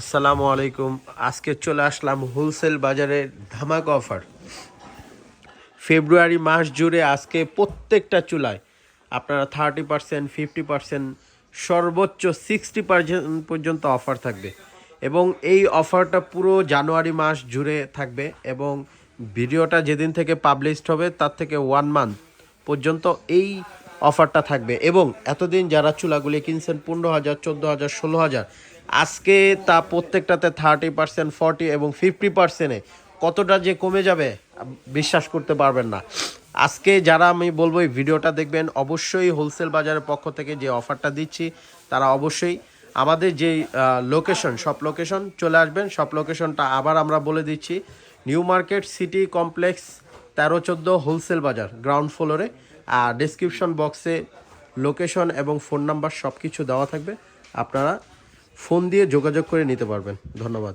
আসসালামু আলাইকুম। আজকে চলে আসলাম হোলসেল বাজারে ধামাকা অফার ফেব্রুয়ারি মাস জুড়ে আজকে প্রত্যেকটা চুলায় আপনারা থার্টি পার্সেন্ট ফিফটি পার্সেন্ট সর্বোচ্চ সিক্সটি পার্সেন্ট পর্যন্ত অফার থাকবে। এবং এই অফারটা পুরো জানুয়ারি মাস জুড়ে থাকবে এবং ভিডিওটা যেদিন থেকে পাবলিশড হবে, তার থেকে ওয়ান মান্থ পর্যন্ত এই অফারটা থাকবে। এবং এতদিন যারা চুলাগুলি কিনছেন পনেরো হাজার, চোদ্দ হাজার, ষোলো হাজার, আজকে তা প্রত্যেকটাতে থার্টি পার্সেন্ট, ফর্টি এবং ফিফটি পার্সেন্টে কতটা যে কমে যাবে, বিশ্বাস করতে পারবেন না। আজকে যারা আমি বলব এই ভিডিওটা দেখবেন, অবশ্যই হোলসেল বাজারের পক্ষ থেকে যে অফারটা দিচ্ছি, তারা অবশ্যই আমাদের যে লোকেশন সব লোকেশন চলে আসবেন। সব লোকেশনটা আবার আমরা বলে দিচ্ছি। নিউ মার্কেট, সিটি কমপ্লেক্স তেরো চোদ্দ হোলসেল বাজার গ্রাউন্ড ফ্লোরে আর ডিসক্রিপশন বক্সে লোকেশন এবং ফোন নাম্বার সব কিছু দেওয়া থাকবে। আপনারা ফোন দিয়ে যোগাযোগ করে নিতে পারবেন। ধন্যবাদ।